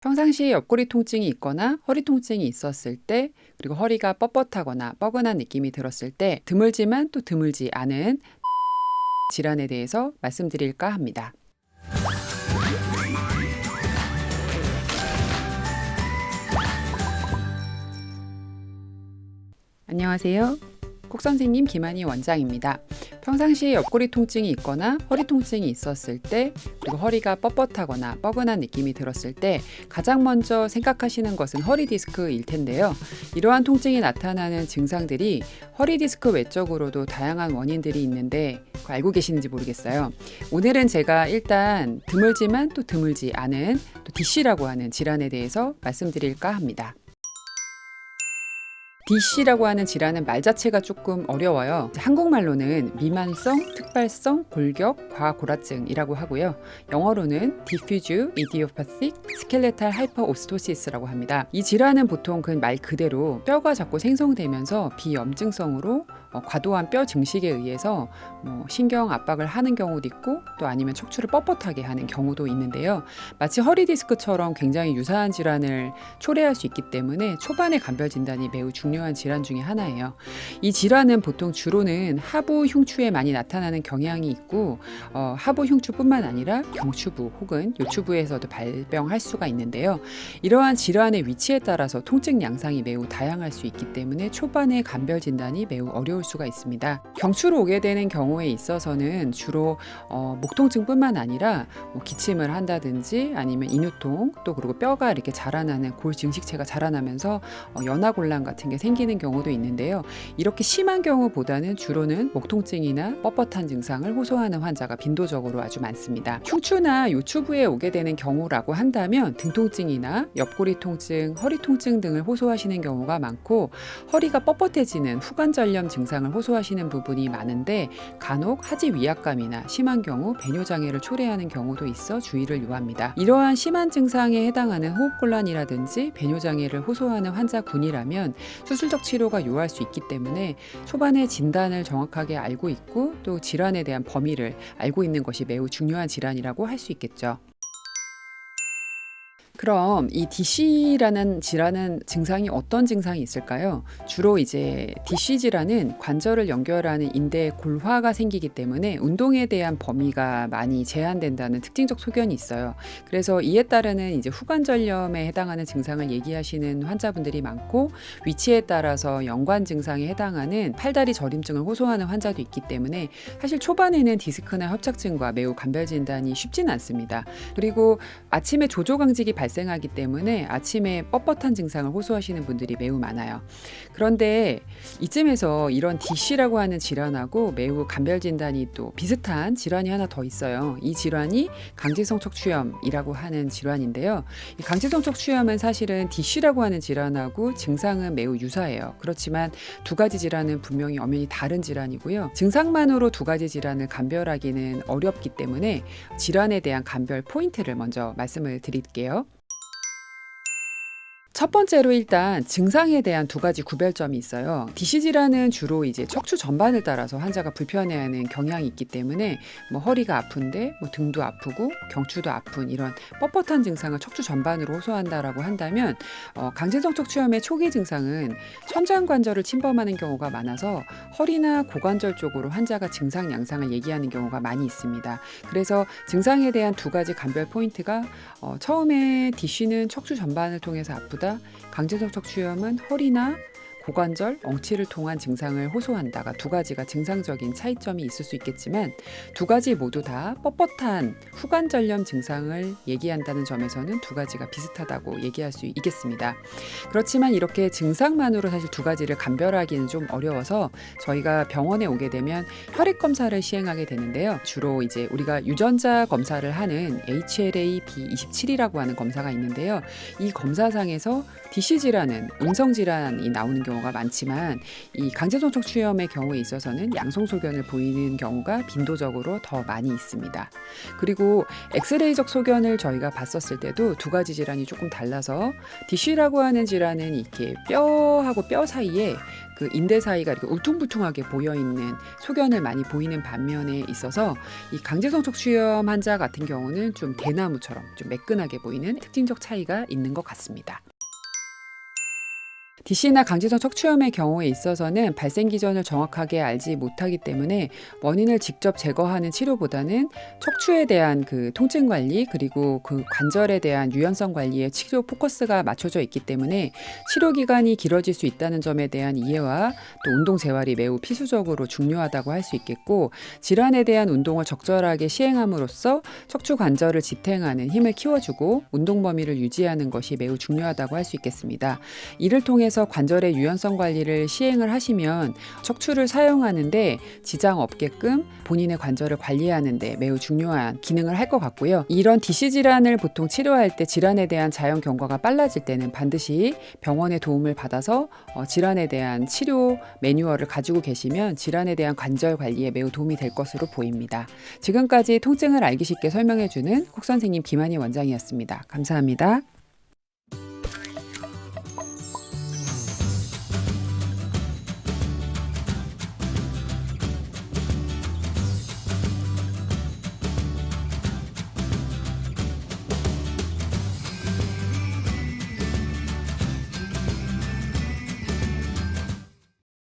평상시에 옆구리 통증이 있거나 허리 통증이 있었을 때, 그리고 허리가 뻣뻣하거나 뻐근한 느낌이 들었을 때, 드물지만 또 드물지 않은 질환에 대해서 말씀드릴까 합니다. 안녕하세요. 콕 선생님 김한희 원장입니다. 평상시에 옆구리 통증이 있거나 허리 통증이 있었을 때, 그리고 허리가 뻣뻣하거나 뻐근한 느낌이 들었을 때 가장 먼저 생각하시는 것은 허리 디스크일 텐데요. 이러한 통증이 나타나는 증상들이 허리 디스크 외적으로도 다양한 원인들이 있는데 알고 계시는지 모르겠어요. 오늘은 제가 일단 드물지만 또 드물지 않은 또 DC라고 하는 질환에 대해서 말씀드릴까 합니다. DC라고 하는 질환은 말 자체가 조금 어려워요. 한국말로는 미만성, 특발성, 골격, 과고라증이라고 하고요. 영어로는 Diffuse Idiopathic Skeletal Hyperostosis,라고 합니다. 이 질환은 보통 그 말 그대로 뼈가 자꾸 생성되면서 비염증성으로 어, 과도한 뼈 증식에 의해서 뭐 신경 압박을 하는 경우도 있고 또 아니면 척추를 뻣뻣하게 하는 경우도 있는데요. 마치 허리 디스크처럼 굉장히 유사한 질환을 초래할 수 있기 때문에 초반의 간별 진단이 매우 중요한 질환 중에 하나예요. 이 질환은 보통 주로는 하부 흉추에 많이 나타나는 경향이 있고 어, 하부 흉추뿐만 아니라 경추부 혹은 요추부에서도 발병할 수가 있는데요. 이러한 질환의 위치에 따라서 통증 양상이 매우 다양할 수 있기 때문에 초반의 간별 진단이 매우 어려울 수가 있습니다. 경추로 오게 되는 경우에 있어서는 주로 어, 목 통증뿐만 아니라 뭐 기침을 한다든지 아니면 인후통 또 그리고 뼈가 이렇게 자라나는 골 증식체가 자라나면서 어, 연화곤란 같은 게 생기는 경우도 있는데요. 이렇게 심한 경우보다는 주로는 목 통증이나 뻣뻣한 증상을 호소하는 환자가 빈도적으로 아주 많습니다. 흉추나 요추부에 오게 되는 경우라고 한다면 등 통증이나 옆구리 통증, 허리 통증 등을 호소하시는 경우가 많고 허리가 뻣뻣해지는 후관절염 증상 을 호소하시는 부분이 많은데 간혹 하지 위압감이나 심한 경우 배뇨 장애를 초래하는 경우도 있어 주의를 요합니다. 이러한 심한 증상에 해당하는 호흡곤란이라든지 배뇨 장애를 호소하는 환자군이라면 수술적 치료가 요할 수 있기 때문에 초반에 진단을 정확하게 알고 있고 또 질환에 대한 범위를 알고 있는 것이 매우 중요한 질환이라고 할 수 있겠죠. 그럼 이 DC라는 질환은 증상이 어떤 증상이 있을까요? 주로 이제 DC 질환은 관절을 연결하는 인대 골화가 생기기 때문에 운동에 대한 범위가 많이 제한된다는 특징적 소견이 있어요. 그래서 이에 따르는 이제 후관절염에 해당하는 증상을 얘기하시는 환자분들이 많고 위치에 따라서 연관 증상에 해당하는 팔다리 저림증을 호소하는 환자도 있기 때문에 사실 초반에는 디스크나 협착증과 매우 간별 진단이 쉽지는 않습니다. 그리고 아침에 조조 강직이 발 발생하기 때문에 아침에 뻣뻣한 증상을 호소하시는 분들이 매우 많아요. 그런데 이쯤에서 이런 DC라고 하는 질환하고 매우 간별 진단이 또 비슷한 질환이 하나 더 있어요. 이 질환이 강제성 척추염이라고 하는 질환인데요. 이 강제성 척추염은 사실은 DC라고 하는 질환하고 증상은 매우 유사해요. 그렇지만 두 가지 질환은 분명히 엄연히 다른 질환이고요. 증상만으로 두 가지 질환을 간별하기는 어렵기 때문에 질환에 대한 간별 포인트를 먼저 말씀을 드릴게요. 첫 번째로 일단 증상에 대한 두 가지 구별점이 있어요. DC 질환은 주로 이제 척추 전반을 따라서 환자가 불편해하는 경향이 있기 때문에 뭐 허리가 아픈데 뭐 등도 아프고 경추도 아픈 이런 뻣뻣한 증상을 척추 전반으로 호소한다라고 한다면 어, 강제성 척추염의 초기 증상은 천장 관절을 침범하는 경우가 많아서 허리나 고관절 쪽으로 환자가 증상 양상을 얘기하는 경우가 많이 있습니다. 그래서 증상에 대한 두 가지 감별 포인트가 어, 처음에 DC는 척추 전반을 통해서 아프 강제성 척추염은 허리나 고관절, 엉치를 통한 증상을 호소한다가 두 가지가 증상적인 차이점이 있을 수 있겠지만 두 가지 모두 다 뻣뻣한 후관절염 증상을 얘기한다는 점에서는 두 가지가 비슷하다고 얘기할 수 있겠습니다. 그렇지만 이렇게 증상만으로 사실 두 가지를 간별하기는 좀 어려워서 저희가 병원에 오게 되면 혈액 검사를 시행하게 되는데요. 주로 이제 우리가 유전자 검사를 하는 HLA B27이라고 하는 검사가 있는데요. 이 검사상에서 DC질환은 음성 질환이 나오는 경우 경우가 많지만 이 강제성 척추염의 경우에 있어서는 양성 소견을 보이는 경우가 빈도적으로 더 많이 있습니다. 그리고 엑스레이적 소견을 저희가 봤었을 때도 두 가지 질환이 조금 달라서 디쉬라고 하는 질환은 이렇게 뼈하고 뼈 사이에 그 인대 사이가 이렇게 울퉁불퉁하게 보여 있는 소견을 많이 보이는 반면에 있어서 이 강제성 척추염 환자 같은 경우는 좀 대나무처럼 좀 매끈하게 보이는 특징적 차이가 있는 것 같습니다. DC나 강제성 척추염의 경우에 있어서는 발생 기전을 정확하게 알지 못하기 때문에 원인을 직접 제거하는 치료보다는 척추에 대한 그 통증 관리 그리고 그 관절에 대한 유연성 관리에 치료 포커스가 맞춰져 있기 때문에 치료 기간이 길어질 수 있다는 점에 대한 이해와 또 운동 재활이 매우 필수적으로 중요하다고 할 수 있겠고 질환에 대한 운동을 적절하게 시행함으로써 척추 관절을 지탱하는 힘을 키워주고 운동 범위를 유지하는 것이 매우 중요하다고 할 수 있겠습니다. 이를 통해서 관절의 유연성 관리를 시행을 하시면 척추를 사용하는데 지장 없게끔 본인의 관절을 관리하는데 매우 중요한 기능을 할 것 같고요. 이런 DC 질환을 보통 치료할 때 질환에 대한 자연 경과가 빨라질 때는 반드시 병원의 도움을 받아서 어, 질환에 대한 치료 매뉴얼을 가지고 계시면 질환에 대한 관절 관리에 매우 도움이 될 것으로 보입니다. 지금까지 통증을 알기 쉽게 설명해주는 콕 선생님 김한희 원장이었습니다. 감사합니다.